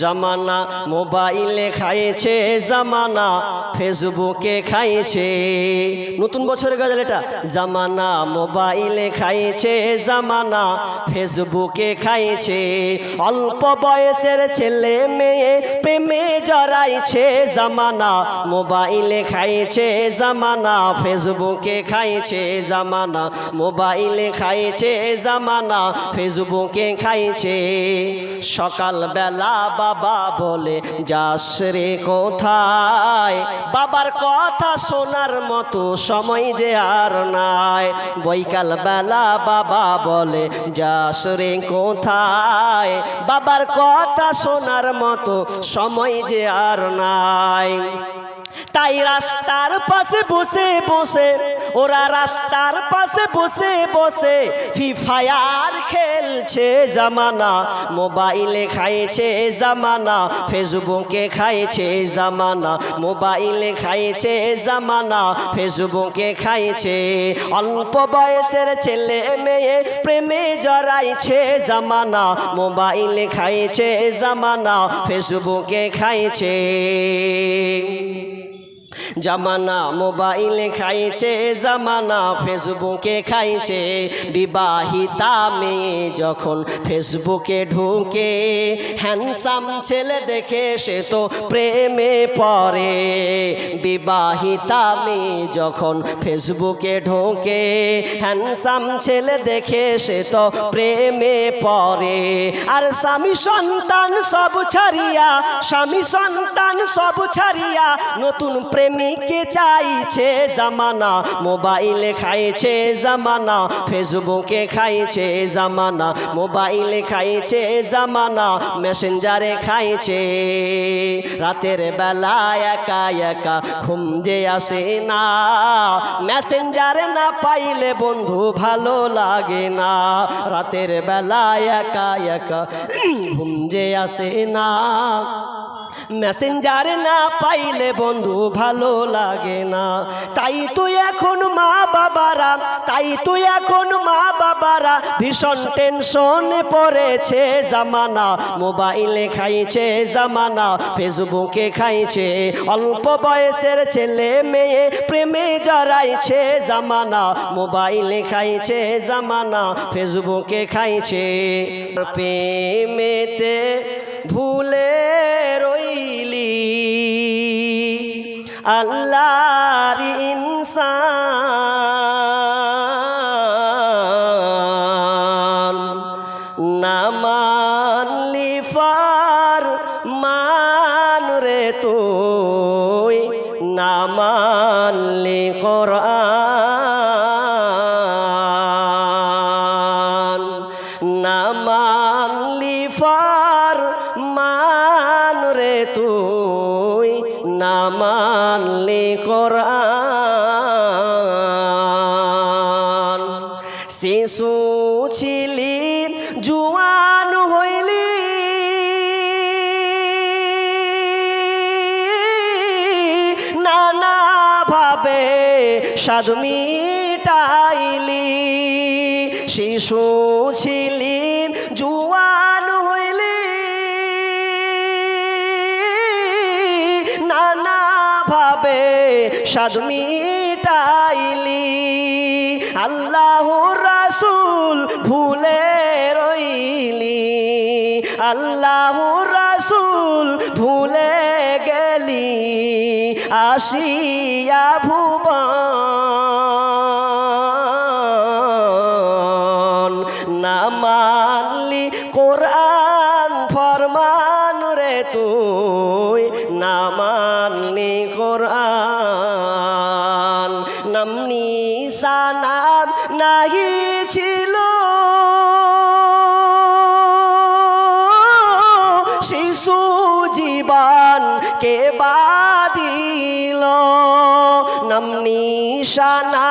জামানা মোবাইলে খাইছে, জামানা ফেসবুকে খাইছে। নতুন বছরের গজল এটা। জামানা মোবাইলে খাইছে, জামানা ফেসবুকে খাইছে। অল্প বয়সের ছেলে মেয়ে প্রেমে জড়াইছে। জামানা মোবাইলে খাইছে, জামানা ফেসবুকে খাইছে। জামানা মোবাইলে খাইছে, জামানা ফেসবুকে খাইছে। সকালবেলা বাবা বলে, যাস রে কোথায়? বাবার কথা শোনার মতো সময় যে আর নাই। বৈকাল বেলা বাবা বলে, যাস রে কোথায়? বাবার কথা শোনার মতো সময় যে আর নাই। তাই রাস্তার পাশে বসে বসে, ওরা রাস্তার পাশে বসে বসে ফি ফায়ার খেলছে জামানা, মোবাইলে খাইছে জামানা, ফেসবুকে খাইছে জামানা, মোবাইলে খাইছে জামানা, ফেসবুকে খাইছে। অল্প বয়সের ছেলে মেয়ে প্রেমে জড়াইছে জামানা, মোবাইলে খাইছে জামানা, ফেসবুকে খাইছে। জামানা মোবাইলে খাইছে, জামানা ফেসবুকে খাইছে। বিবাহিতা মেয়ে যখন ফেসবুকে ঢুকে হ্যান্ডসাম ছেলে দেখে সে তো প্রেমে পড়ে। বিবাহিতা মেয়ে যখন ফেসবুকে ঢোকে হ্যান্ডসাম ছেলে দেখে সে তো প্রেমে পড়ে। আর স্বামী সন্তান সব ছাড়িয়া, স্বামী সন্তান সব ছাড়িয়া নতুন প্রেমিকে চাইছে জামানা, মোবাইলে খাইছে জামানা, ফেসবুকে খাইছে জামানা, মোবাইলে খাইছে জামানা, মেসেঞ্জারে খাইছে। রাতের বেলা একা একা ঘুম যে আসে না, মেসেঞ্জারে না পাইলে বন্ধু ভালো লাগে না। রাতের বেলা একা একা ঘুম যে আসে না। মেসেঞ্জার না পাইলে বন্ধু ভালো লাগে না। তাই তো এখন মা বাবারা, তাই তো এখন মা বাবারা ভীষণ টেনশনে পড়েছে জামানা। মোবাইলে খাইছে জামানা ফেসবুকে খাইছে। অল্প বয়সের ছেলে মেয়ে প্রেমে জড়াইছে জামানা। মোবাইলে খাইছে জামানা ফেসবুকে খাইছে। প্রেমেতে ভুলে রইলি। আল্লাহর ইনসান। সাধ মিটাইলি। শিশু ছিলি, জুয়ান হইলি। নানা ভাবে সাধ মিটাইলি। আল্লাহ রাসুল ভুলে রইলি। আল্লাহ আসিয়া ভুবন না মানলি কোরআন ফরমান রে তুই না মানলি কোরআন নামনি নিশানা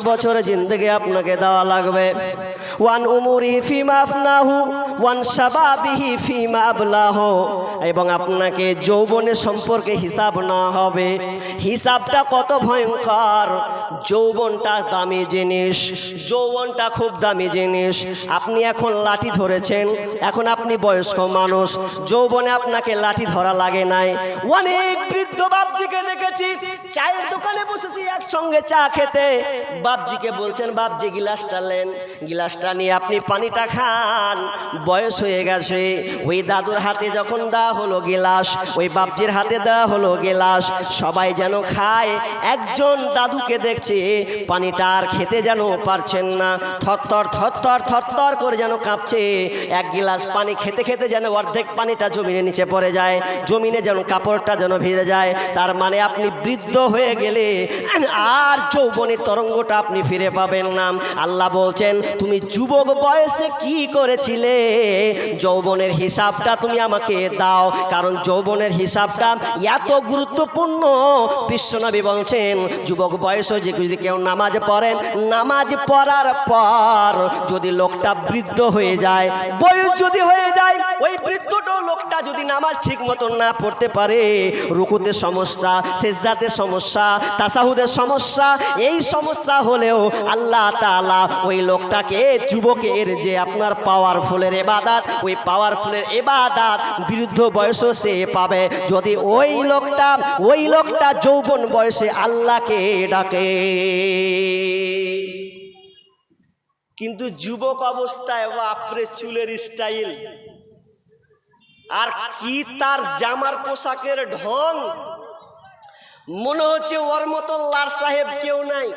ষাট বছরের জিন্দগি আপনাকে দেওয়া লাগবে। ওয়ান উমুরি ফিমা আফনাহু, ওয়ান শাবাবিহি ফিমা আবলাহ। এবং আপনাকে যৌবনের সম্পর্কে হিসাব না হবে। হিসাবটা কত ভয়ঙ্কর। যৌবনটা দামি জিনিস, যৌবনটা খুব দামি জিনিস। আপনি এখন লাঠি ধরেছেন, এখন আপনি বয়স্ক মানুষ, যৌবনে আপনাকে লাঠি ধরা লাগে নাই। অনেক বৃদ্ধ বাপজিকে দেখেছি, চায়ের দোকানে বসেছি একসঙ্গে চা খেতে। বাপজিকে বলছেন, বাপজি, গিলাসটা নেন, গিলাসটা নিয়ে আপনি পানিটা খান। বয়স হয়ে গেছে। ওই দাদুর হাতে যখন দেওয়া হলো গিলাস, ওই বাপজির হাতে দেওয়া হলো গিলাস, সবাই যেন খায়। একজন দাদুকে দেখছে, পানিটা আর খেতে যেন পারছেন না। থরথর থরথর থরথর করে যেন কাঁপছে। এক গিলাস পানি খেতে খেতে যেন অর্ধেক পানিটা জমিনে নিচে পড়ে যায়, জমিনে যেন কাপড়টা যেন ভিড়ে যায়। তার মানে আপনি বৃদ্ধ হয়ে গেলে আর যৌবনের তরঙ্গটা আপনি ফিরে পাবেন না। আল্লাহ বলছেন, তুমি যুবক বয়সে কি করেছিলে? যৌবনের হিসাবটা তুমি আমাকে দাও, কারণ যৌবনের হিসাবটা এত গুরুত্বপূর্ণ। বিশ্বনবী বলছেন, যুবক বয়সে যে যদি কেউ নামাজ পড়েন নামাজ পড়ার পর যদি লোকটা বৃদ্ধ হয়ে যায়, বয়স যদি হয়ে যায়, ওই বৃদ্ধটাও লোকটা যদি নামাজ ঠিক মতন না পড়তে পারে, রুকুতে সমস্যা, সেজদাতে সমস্যা, তাসাহুদের সমস্যা, এই সমস্যা হলেও আল্লাহ তালা ওই লোকটাকে যুবকের যে আপনার পাওয়ারফুলের এবাদাত, ওই পাওয়ারফুলের এবাদাত বিরুদ্ধ বয়সও সে পাবে। যদি ওই লোকটা ওই লোকটা যৌবন বয়সে আল্লাহকে ডাকে। কিন্তু যুবক অবস্থায়, বাপরে, চুলের স্টাইল আর কি তার জামার পোশাকের ঢং? মনে হচ্ছে ওর মতো লার সাহেব কেউ নাই।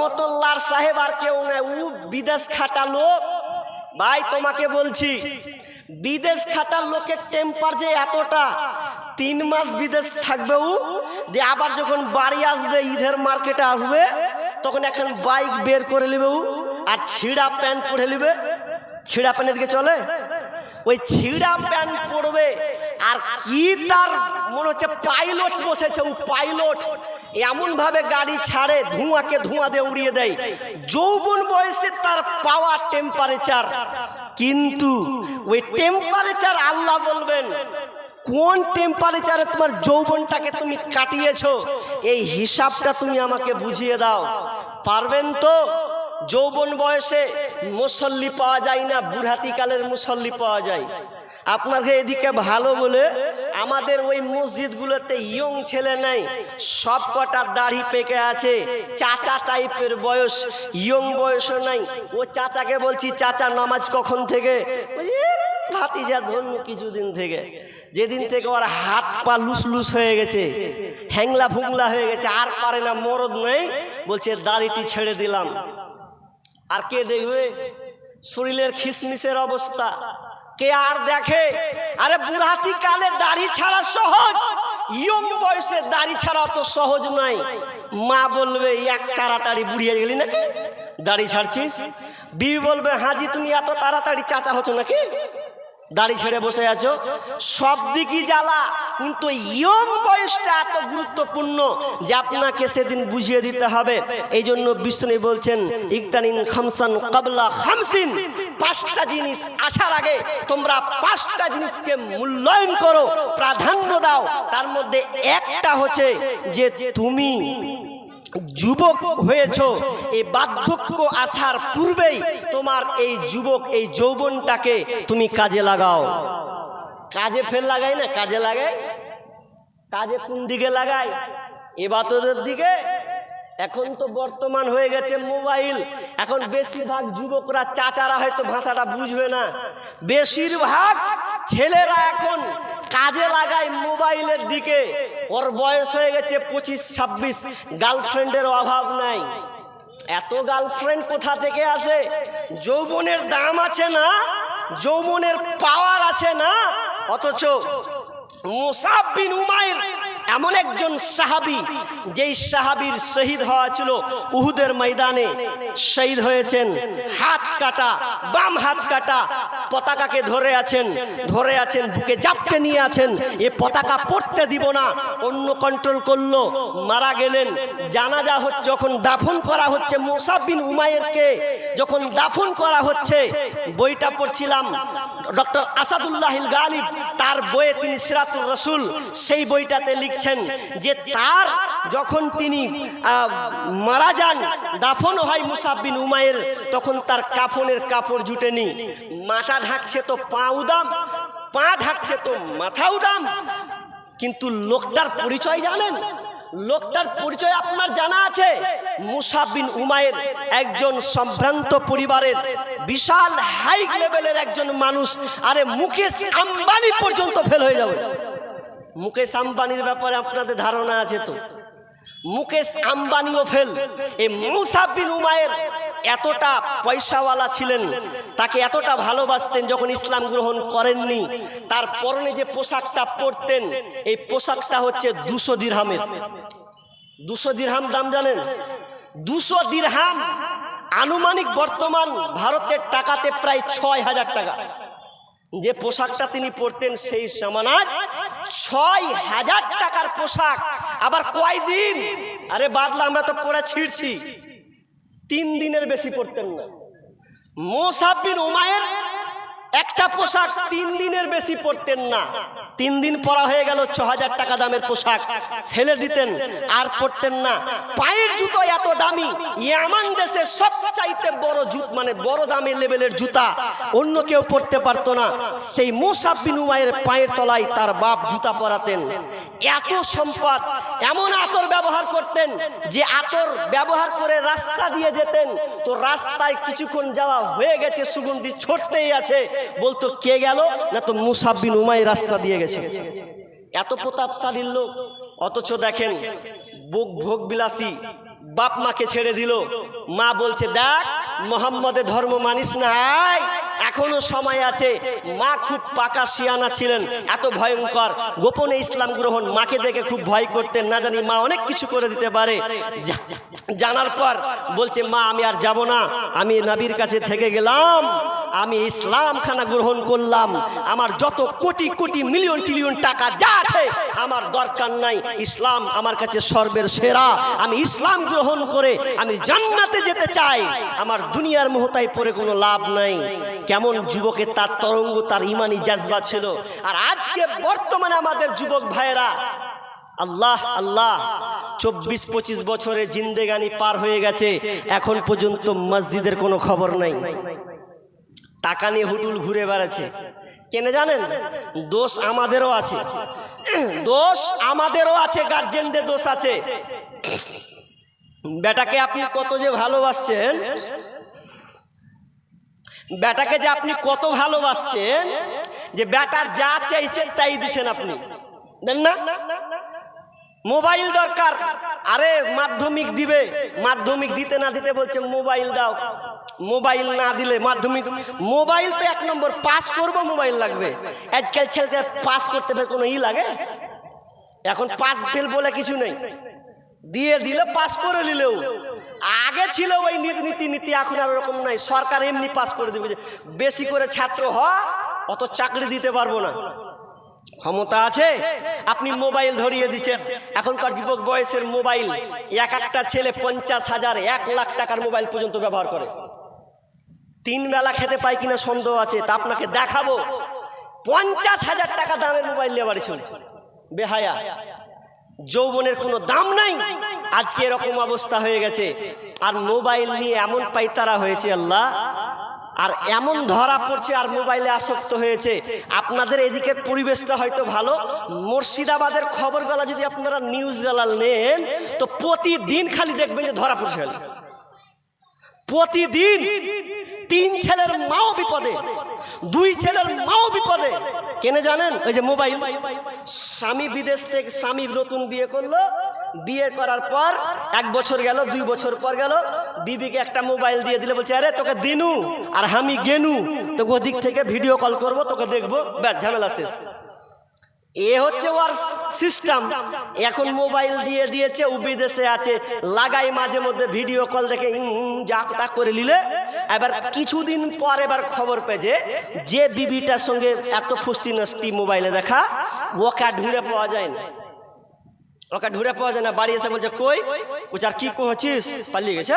মতো সাহেব আর কেউ নাই। ও বিদেশ খাটা লোক। ভাই, তোমাকে বলছি, বিদেশ খাটার লোকের টেম্পার যে এতটা, তিন মাস বিদেশ থাকবে ও দিয়ে আবার যখন বাড়ি আসবে, ঈদের মার্কেটে আসবে, তখন এখন বাইক বের করে নেবে ও আর ছিঁড়া প্যান্ট পরে নেবে। ছিঁড়া প্যান্টের দিকে চলে। ওই ছিঁড়া প্যান্ট পরবে আর কি তার মনে হচ্ছে পাইলট বসেছে, ও পাইলট এমন ভাবে গাড়ি ছাড়ে, ধোঁয়াকে ধোঁয়া দিয়ে উড়িয়ে দেয়। যৌবন বয়সে তার পাওয়ার টেম্পারেচার কিন্তু ওই টেম্পারেচার আল্লাহ বলবেন, কোন টেম্পারেচারে তোমার যৌবনটাকে তুমি কাটিয়েছো? এই হিসাবটা তুমি আমাকে বুঝিয়ে দাও। পারবেন তো? যৌবন বয়সে মুসল্লি পাওয়া যায় না বুড়াতিকালের মুসল্লি পাওয়া যায়। আপনাকে এদিকে ভালো বলে, আমাদের ওই মসজিদগুলোতে ইয়ং ছেলে নাই, সব কটা দাড়ি পেকে আছে, চাচা টাইপের বয়স, ইয়ং বয়সও নাই। ও চাচাকে বলছি, চাচা, নামাজ কখন থেকে? ভাতিজা ধর্ম কিছুদিন থেকে। যেদিন থেকে ওর হাত পা লুস লুস হয়ে গেছে, হ্যাংলা ফুংলা হয়ে গেছে, আর পারে না মরদ নেই। বলছে, দাড়িটি ছেড়ে দিলাম। আর কে দেখবে? শরীরের খিসমিসের অবস্থা। কে আর দেখে? আরে বুড়াতি কালে দাড়ি ছাড়া সহজ। ইয়ং বয়সে দাড়ি ছাড়া তো সহজ নাই। মা বলবে, এক তাড়াতাড়ি বুড়িয়ে গেলি নাকি? দাড়ি ছাড়ছিস? বিবি বলবে, হাজি, তুমি এত তাড়াতাড়ি চাচা হচ্ছ নাকি? দাড়ি ছেড়ে বসে আছো? সব দিকই জ্বালা। কিন্তু ইয়ং বয়সটা এত গুরুত্বপূর্ণ যে আপনাকে সেদিন বুঝিয়ে দিতে হবে। এই জন্য বিষ্ণু বলছেন, ইকতানিন খামসান কাবলা খামসিন। পাঁচটা জিনিস আসার আগে তোমরা পাঁচটা জিনিসকে মূল্যায়ন করো, প্রাধান্য দাও। তার মধ্যে একটা হচ্ছে যে তুমি যুবক হয়েছ এই বার্ধক্য আসার পূর্বেই তোমার এই যুবক, এই যৌবনটাকে তুমি কাজে লাগাও। কাজে ফের লাগাই না? কাজে লাগাই? কাজে কোন দিকে লাগাই? এবাতদের দিকে? এখন তো বর্তমান হয়ে গেছে মোবাইল। এখন বেশিরভাগ যুবকরা চাচারা হয়তো ভাষাটা বুঝবে না। বেশিরভাগ ছেলেরা এখন কাজে লাগায় মোবাইলের দিকে। ওর বয়স হয়ে গেছে পঁচিশ, ছাব্বিশ। গার্লফ্রেন্ডের অভাব নাই। এত গার্লফ্রেন্ড কোথা থেকে আসে? যৌবনের দাম আছে না? যৌবনের পাওয়ার আছে না? অথচ মুসাফ বিন উমাইর এমন একজন সাহাবি, যেই সাহাবীর শহীদ হওয়া ছিল উহুদের ময়দানে, শহীদ হয়েছেন। হাত কাটা, বাম হাত কাটা পতাকাকে ধরে আছেন ধরে আছেন, বুকে জাপটে নিয়ে আছেন। এ পতাকা পড়তে দিব না, অন্য কন্ট্রোল করল, মারা গেলেন। জানাজা হচ্ছে, যখন দাফন করা হচ্ছে, মোসাব বিন উমায়েরকে যখন দাফন করা হচ্ছে, বইটা পড়ছিলাম, ডক্টর আসাদুল্লাহ গালিব, তার বইয়ে তিনি সিরাতুর রসুল, সেই বইটাতে লিখছেন যে তার যখন তিনি মারা যান, দাফন হয় মুসাব বিন উমায়ের তখন তার কাফনের কাপড় জুটেনি মাথা ঢাকছে তো পা উদাম, পা ঢাকছে তো মাথা উদাম। কিন্তু লোকটার পরিচয় জানেন? লোকটার পরিচয় আপনার জানা আছে? মুসাববিন উমায়ের একজন সম্ভ্রান্ত পরিবারের বিশাল হাই লেভেলের একজন মানুষ, আরে মুকেশ আম্বানি পর্যন্ত ফেল হয়ে যাবে। মুকেশ আম্বানির ব্যাপারে আপনাদের ধারণা আছে তো? মুকেশ আম্বানিও ফেল। এই মুসাব বিন উমায়ের এতটা পয়সাওয়ালা ছিলেন, তাকে এতটা ভালোবাসতেন যখন ইসলাম গ্রহণ করেননি, তার পরনে যে পোশাকটা পরতেন, এই পোশাকটা হচ্ছে দুশো দিরহামের। দুশো দিরহাম দাম জানেন? দুশো দিরহাম আনুমানিক বর্তমান ভারতের টাকাতে প্রায় ছয় হাজার টাকা। যে পোশাকটা তিনি পরতেন সেই সমানার ছয় হাজার টাকার পোশাক। আবার কয়দিন? আরে বাদলা, আমরা তো পরে ছিঁড়ছি। তিন দিনের বেশি পরতেন না। মোসাফির উমায়ের একটা পোশাক তিন দিনের বেশি পরতেন না। তিন দিন পরা হয়ে গেল ছ হাজার টাকা দামের পোশাক। ফেলে দিতেন, আর পরতেন না। পায়ের জুতো এত দামি, ইয়ামান দেশে সবচাইতে বড় জুত মানে বড় দামের লেভেলের জুতা অন্য কেউ পরতে পারতো না। সেই মোসাব বিন উমায়ের পায়ের তলায় তার বাপ জুতা পরাতেন। এত সম্পদ, এমন আতর ব্যবহার করতেন যে আতর ব্যবহার করে রাস্তা দিয়ে যেতেন। তো রাস্তায় কিছুক্ষণ যাওয়া হয়ে গেছে, সুগন্ধি ছড়তেই আছে। বলতো, কে গেল? না তো মুসাব্বিন উমাই রাস্তা দিয়ে গেছে। এত প্রতাপশালীর লোক। অথচ দেখেন, বুক ভোগ বিলাসী, বাপ মাকে ছেড়ে দিল। মা বলছে, দেখ মোহাম্মদের ধর্ম মানিস না এখনও সময় আছে। মা খুব পাকা শিয়ানা ছিলেন, এত ভয়ঙ্কর। গোপনে ইসলাম গ্রহণ, মাকে দেখে খুব ভয় করতেন। না জানি মা অনেক কিছু করে দিতে পারে। জানার পর বলছে, মা, আমি আর যাব না। আমি নাবির কাছে থেকে গেলাম। আমি ইসলাম খানা গ্রহণ করলাম। আমার যত কোটি কোটি মিলিয়ন ট্রিলিয়ন টাকা যা আছে, আমার দরকার নাই। ইসলাম আমার কাছে সর্বের সেরা। আমি ইসলাম গ্রহণ করে আমি জান্নাতে যেতে চাই। আমার দুনিয়ার মোহতায় পরে কোনো লাভ নাই। কেমন যুবকের তার তরঙ্গ, তার ইমানি জাজবা ছিল। আর আজকে বর্তমানে আমাদের যুবক ভাইয়েরা, আল্লাহ আল্লাহ, চব্বিশ পঁচিশ বছরে জিন্দেগানি পার হয়ে গেছে। এখন পর্যন্ত মসজিদের কোনো খবর নাই। টাকা নিয়ে হুটুল ঘুরে বেড়াচ্ছে। কেন জানেন? দোষ আমাদেরও আছে। দোষ আমাদেরও আছে, গার্জেনদের দোষ আছে। বেটাকে আপনি কত যে ভালোবাসছেন, বেটাকে যে আপনি কত ভালোবাসছেন, যে বেটার যা চাইছেন চাই দিচ্ছেন আপনি। দেন না? মোবাইল দরকার। আরে মাধ্যমিক দিবে, মাধ্যমিক দিতে না দিতে বলছে, মোবাইল দাও। মোবাইল না দিলে মাধ্যমিক। মোবাইল তো এক নম্বর, পাস করব, মোবাইল লাগবে। আজকাল ছেলেকে পাস করতে ফের কোনো ই লাগে? এখন পাস ফেল বলে কিছু নেই। দিয়ে দিলে পাস করে নিলেও। আগে ছিল ওই নীতি নীতি এখন আর ওরকম নাই। সরকার এমনি পাস করে দেবে বেশি করে ছাত্র হ, অত চাকরি দিতে পারব না। ক্ষমতা আছে? আপনি মোবাইল ধরিয়ে দিচ্ছেন। এখনকার যুবক বয়সের মোবাইল, এক একটা ছেলে পঞ্চাশ হাজার, এক লাখ টাকার মোবাইল পর্যন্ত ব্যবহার করে। তিন বেলা খেতে পাই কিনা সন্দেহ আছে, তা আপনাকে দেখাবো। পঞ্চাশ হাজার টাকা দামের মোবাইল নিয়ে বাড়ি চলছে। বেহায়া। যৌবনের কোনো দাম নাই। আজকে এরকম অবস্থা হয়ে গেছে। আর মোবাইল নিয়ে এমন পাইতারা হয়েছে আল্লাহ। আর এমন ধরা পড়ছে আর মোবাইলে আসক্ত হয়েছে। আপনাদের এদিকের পরিবেশটা হয়তো ভালো। মুর্শিদাবাদের খবরগুলা যদি আপনারা নিউজ গালাল নেন, তো প্রতিদিন খালি দেখবেন যে ধরা পড়ছে প্রতিদিন তিন ছেলের মাও বিপদে, দুই ছেলের মাও বিপদে। কেনে জানেন? ওই যে মোবাইল। স্বামী বিদেশ থেকে, স্বামী নতুন বিয়ে করল। বিয়ে করার পর এক বছর গেল, দুই বছর পর গেল। বিবিকে একটা মোবাইল দিয়ে দিলে বলছে, আরে, তোকে দিনু আর আমি গেনু। তোকে ওদিক থেকে ভিডিও কল করব, তোকে দেখব। ব্যাস, ঝামেলা শেষ। এ হচ্ছে ওর সিস্টেম এখন মোবাইল দিয়ে দিয়েছে ও বিদেশে আছে। লাগাই মাঝে মধ্যে ভিডিও কল দেখে উম, উম, যা তা করে নিলে। এবার কিছুদিন পর এবার খবর পেয়েছে যে বিবিটার সঙ্গে এত ফুষ্টি নষ্টি মোবাইলে দেখা ওকে ঢুঁড়ে পাওয়া যায় না। ওকে ঢুঁড়ে পাওয়া যায় না। বাড়ি এসে বলছে কই? কুচার কি কহছিস পালিয়ে গেছে?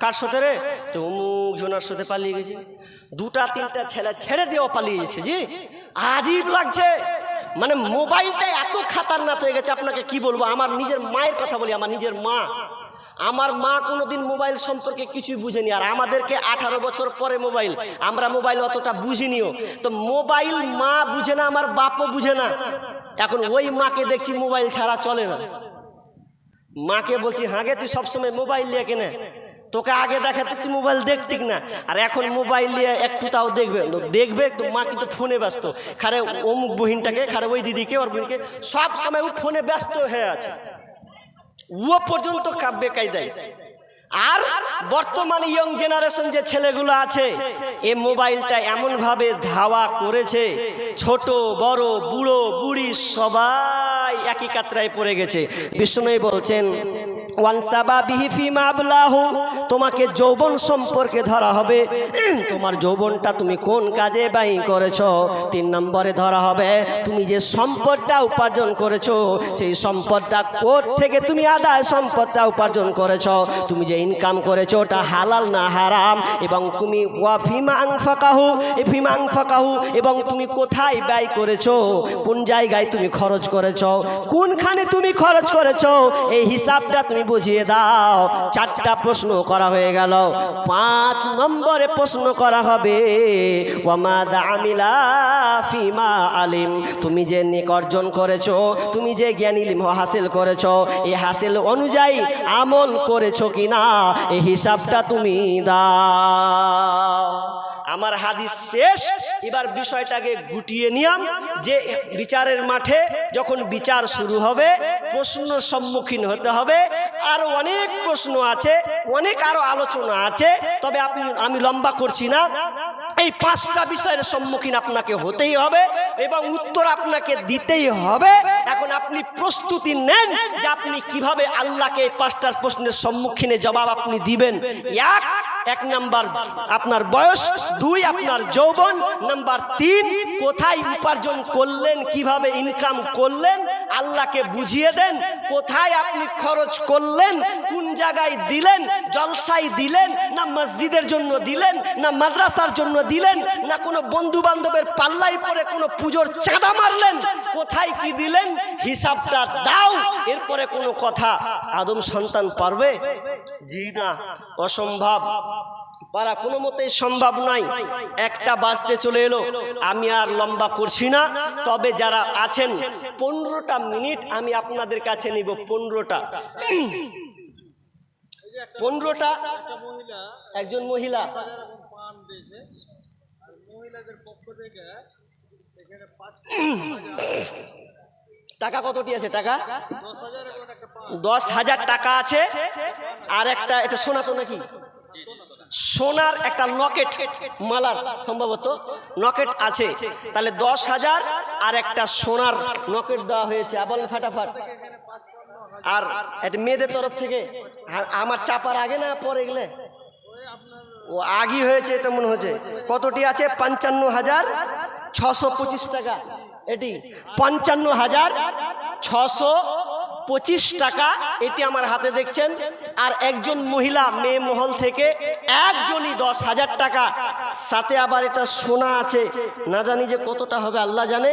কার সাথে রে? তো অমুক জনার সাথে পালিয়ে গেছে। দুটা তিনটা ছেলে ছেড়ে দিয়েও পালিয়ে গেছে জি? আজীব লাগছে! মানে মোবাইলটা এত খাতারনাক হয়ে গেছে আপনাকে কি বলব? আমার নিজের মায়ের কথা বলি, আমার নিজের মা। আমার মা কোনোদিন মোবাইল সম্পর্কে কিছুই বুঝেনি। আর আমাদেরকে আঠারো বছর পরে মোবাইল, আমরা মোবাইল অতটা বুঝিনিও। তো মোবাইল মা বুঝে না, আমার বাপও বুঝে না। এখন ওই মাকে দেখছি মোবাইল ছাড়া চলে না। মাকে বলছি, হাগে, তুই সবসময় মোবাইল নিয়ে কেনে? তোকে আগে দেখা তো তুই মোবাইল দেখতিক না। আর এখন মোবাইল নিয়ে একটু তাও দেখবে। দেখবে, তো মা কিন্তু ফোনে ব্যস্ত। খারে অমুক বহিনটাকে, খারে ওই দিদিকে, ওর বোনকে, সব সময় ও ফোনে ব্যস্ত হয়ে আছে। ও পর্যন্ত কাব্যে কায়দায়। আর বর্তমান ইয়ং জেনারেশন যে ছেলেগুলো আছে, এ মোবাইলটা এমনভাবে ধাওয়া করেছে, ছোট, বড়, বুড়ো, বুড়ি সবাই একই কাতরায় পড়ে গেছে। বিষ্ণুই বলছেন তোমাকে যৌবন সম্পর্কে ধরা হবে। তোমার যৌবনটা তুমি কোন কাজে ব্যয় করেছ? তিন নম্বরে ধরা হবে, তুমি যে সম্পদটা উপার্জন করেছ, সেই সম্পদটা কোথ থেকে তুমি আদায় সম্পদটা উপার্জন করেছ? তুমি যে ইনকাম করেছ, ওটা হালাল না হারাম? এবং তুমি ওয়াফিমা আংফাকাহু এফিমা আংফাকাহু এবং তুমি কোথায় ব্যয় করেছ? কোন জায়গায় তুমি খরচ করেছ? কোনখানে তুমি খরচ করেছ? এই হিসাবটা তুমি বুঝিয়ে দাও। চারটা প্রশ্ন করা হয়ে গেল। পাঁচ নম্বরে প্রশ্ন করা হবে আমিলা ফিমা আলিম। তুমি যে নেক অর্জন করেছ, তুমি যে জ্ঞানী ইলম হাসিল করেছ এই হাসিল অনুযায়ী আমল করেছ কিনা এই হিসাবটা তুমি দাও। আমার হাদিস শেষ। এবার বিষয়টাকে গুটিয়ে নিয়াম যে বিচারের মাঠে যখন বিচার শুরু হবে, প্রশ্ন সম্মুখীন হতে হবে। আর অনেক প্রশ্ন আছে, অনেক আরও আলোচনা আছে, তবে আপনি, আমি লম্বা করছি না। এই পাঁচটা বিষয়ের সম্মুখীন আপনাকে হতেই হবে এবং উত্তর আপনাকে দিতেই হবে। এখন আপনি প্রস্তুতি নেন যে আপনি কীভাবে আল্লাহকে এই পাঁচটার প্রশ্নের সম্মুখীনে জবাব আপনি দিবেন। এক এক নাম্বার, আপনার বয়স, দুই, আপনার যৌবন, নাম্বার তিন, কোথায় উপার্জন করলেন, কীভাবে ইনকাম করলেন, আল্লাহকে বুঝিয়ে দেন, কোথায় আপনি খরচ করলেন, কোন জায়গায় দিলেন জলসাই দিলেন, না মসজিদের জন্য দিলেন, না মাদ্রাসার জন্য দিলেন, না কোনো বন্ধু বান্ধবের পাল্লাই পরে কোনো পুজোর চাঁদা মারলেন, কোথায় কি দিলেন, হিসাবটা দাও, এরপরে কোনো কথা। আদম সন্তান পারবে? জি না, অসম্ভব। পারা কোনো মতেই সম্ভব নয়। একটা বাজতে চলে এলো, আমি আর লম্বা করছি না। তবে যারা আছেন, পনেরোটা মিনিট আমি আপনাদের কাছে নিব, পনেরোটা। পনেরোটা একজন মহিলা। টাকা কতটি আছে, টাকা? দশ হাজার টাকা আছে। আর একটা, এটা সোনা তো নাকি? সোনার একটা লকেট মালার সম্ভবত লকেট আছে। তাহলে দশ হাজার আর একটা সোনার লকেট দেওয়া হয়েছে। বলেন ফাটাফাট। আর এটা মেয়েদের তরফ থেকে আমার চাপার আগে না পরে গেলে? ও আগি হয়েছে, এটা মনে হচ্ছে। কতটি আছে? পঞ্চান্ন হাজার ছশো পঁচিশ টাকা। এটি পঞ্চান্ন হাজার ছশো পঁচিশ টাকা এটি আমার হাতে দেখছেন। আর একজন মহিলা মেয়ে মহল থেকে একজনই দশ হাজার টাকা। সাথে আবার এটা সোনা আছে। না জানি যে কতটা হবে আল্লাহ জানে।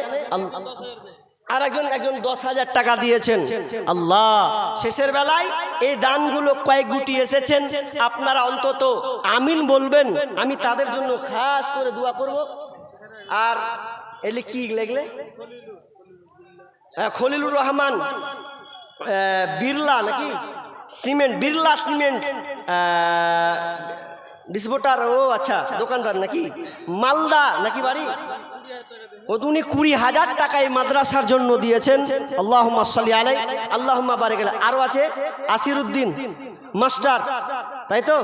আর একজন একজন দশ হাজার টাকা দিয়েছেন। আল্লাহ শেষের বেলায় এই দানগুলো কয়েক গুটি এসেছেন। আপনারা অন্তত আমিন বলবেন। আমি তাদের জন্য খাস করে দোয়া করব। আর এলে কি লেগলে আহ, খলিলুর রহমান। বিড়লা নাকি? Cement, Birla cement. ডিসপোটার, ও আচ্ছা দোকানদার নাকি? মালদা নাকি বাড়ি? উনি কুড়ি হাজার টাকা এই মাদ্রাসার জন্য দিয়েছেন। আল্লাহ সাল্লি আলাই আল্লাহ বারে গেলে আরও আছে? আসিরুদ্দিন, মাস্টার, তাই তো?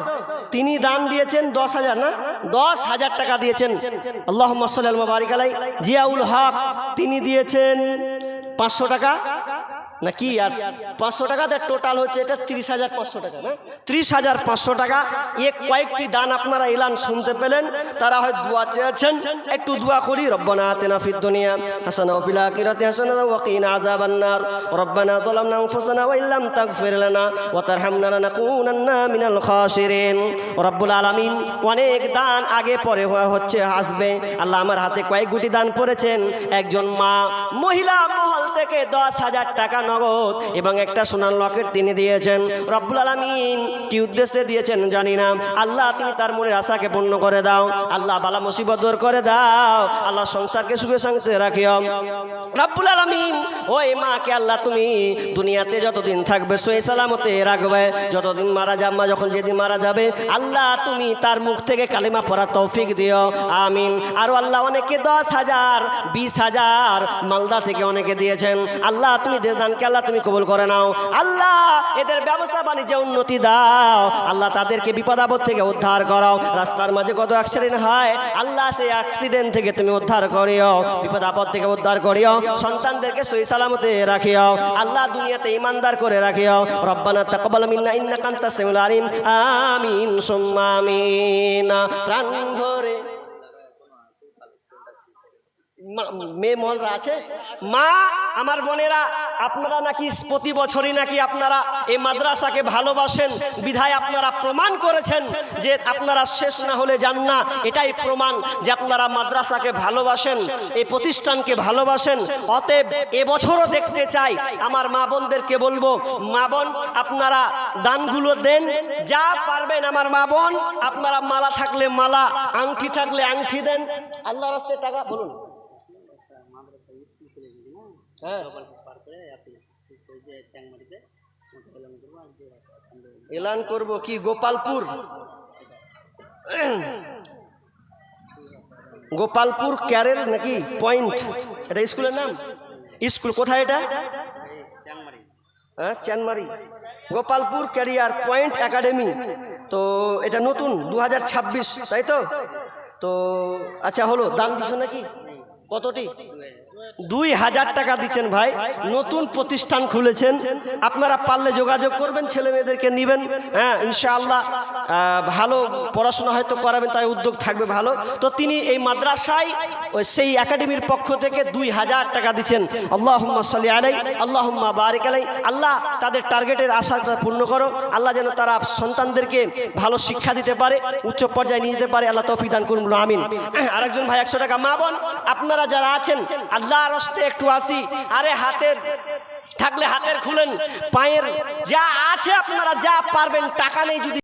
তিনি দান দিয়েছেন দশ হাজার, না? দশ হাজার টাকা দিয়েছেন। আল্লাহ বারিক আলাই জিয়াউল হক, তিনি দিয়েছেন পাঁচশো টাকা। না কি আর পাঁচশো টাকাতে টোটাল হচ্ছে এটা তিরিশ হাজার পাঁচশো টাকা, না? ত্রিশ হাজার পাঁচশো টাকা। এ কয়েকটি দান আপনারা এলান শুনতে পেলেন। তারা হয় দোয়া চেয়েছেন, একটু দোয়া করি। রব্বানা আতিনা ফিদ দুনিয়া হাসানা ওয়া ফিল আখিরাতি হাসানা ওয়া কিনা আযাবান নার রব্বানা যালামনা আনফুসানা ওয়া ইল্লাম তাগফির লানা ওয়া তারহামনা লানাকুনান্না মিনাল খাসিরিন রব্বুল আলামিন অনেক দান আগে পরে হচ্ছে, আসবে। আল্লাহ আমার হাতে কয়েক গুটি দান পড়েছেন একজন মা, মহিলা মহল থেকে দশ হাজার টাকা নগদ এবং একটা সোনার লকেট তিনি দিয়েছেন। রব্বুল আলামিন কি উদ্দেশ্যে দিয়েছেন জানি না। আল্লাহ, তুমি তার মনের আশাকে পূর্ণ করে দাও। আল্লাহ, বালা মুসিবত দূর করে দাও। আল্লাহ, সংসারকে সুখে সংসারে রাখিও। রব্বুল আলামিন, ওই মাকে আল্লাহ, তুমি দুনিয়াতে যতদিন থাকবে সই সালামতে রাখবে। যতদিন মারা যাম্মা যখন যেদিন মারা যাবে, আল্লাহ, তুমি তার মুখ থেকে কালিমা পড়া তৌফিক দিও। আমিন। আরও আল্লাহ অনেকে দশ হাজার, বিশ হাজার মালদা থেকে অনেকে দিয়েছেন। আল্লাহ, তুমি দে দানকে আল্লাহ তুমি কবুল করে নাও। আল্লাহ, এদের ব্যবসা বাণিজ্যে উন্নতি দাও। আল্লাহ তাদেরকে বিপদ আপদ থেকে উদ্ধার করাও। রাস্তার মাঝে কত অ্যাক্সিডেন্ট হয়, আল্লাহ সেই অ্যাক্সিডেন্ট থেকে তুমি উদ্ধার করিও, বিপদ আপদ থেকে উদ্ধার করিও, সন্তানদেরকে সই সালামতে রাখিও, আল্লাহ দুনিয়াতে ইমানদার করে রাখিও। রব্বানা তাকবাল মিন্না ইন্নাকা আনতাস সামিউল আলিম। আমিন, সুম্মা আমিন। প্রাণ ভরে মেয়ে মহলরা আছে? মা, আমার বোনেরা, আপনারা নাকি প্রতি বছরই নাকি আপনারা এই মাদ্রাসাকে ভালোবাসেন? বিধায় আপনারা প্রমাণ করেছেন যে আপনারা শেষ না হলে যান না। এটাই প্রমাণ যে আপনারা মাদ্রাসাকে ভালোবাসেন, এই প্রতিষ্ঠানকে ভালোবাসেন। অতএব এবছরও দেখতে চাই, আমার মা বোনদেরকে বলব, মা বোন, আপনারা দানগুলো দেন, যা পারবেন আমার মা বোন। আপনারা মালা থাকলে মালা, আংটি থাকলে আংটি দেন। আল্লাহ রাস্তায় টাকা, বলুন। হ্যাঁ। এলান করব কি? গোপালপুর। গোপালপুর ক্যারেল নাকি? পয়েন্ট। এটা স্কুলের নাম? স্কুল। কোথায় এটা? হ্যাঁ Chanmari Gopalpur career point academy. তো এটা নতুন দু হাজার ছাব্বিশ তাই তো? তো আচ্ছা হলো দাম দিছো নাকি? কতটি? দুই হাজার টাকা দিচ্ছেন ভাই। নতুন প্রতিষ্ঠান খুলেছেন। আপনারা পারলে যোগাযোগ করবেন, ছেলে মেয়েদেরকে নেবেন। হ্যাঁ ইনশাআল্লাহ ভালো পড়াশোনা হয়তো করাবেন, তাই উদ্যোগ থাকবে ভালো। তো তিনি এই মাদ্রাসায় ওই সেই একাডেমির পক্ষ থেকে দুই হাজার টাকা দিচ্ছেন। আল্লাহ সাল্লি আলাই আল্লাহ বারিক আলাই আল্লাহ তাদের টার্গেটের আশা পূর্ণ করো। আল্লাহ যেন তারা সন্তানদেরকে ভালো শিক্ষা দিতে পারে, উচ্চ পর্যায়ে নিয়ে যেতে পারে। আল্লাহ তৌফিক দান করুন, আমিন। আরেকজন ভাই, একশো টাকা মা বোন, আপনারা যারা আছেন, আল্লাহ রস্তে একটু আসি। আরে হাতের, থাকলে হাতের খুলেন, পায়ের যা আছে আপনারা যা পারবেন, টাকা নেই যদি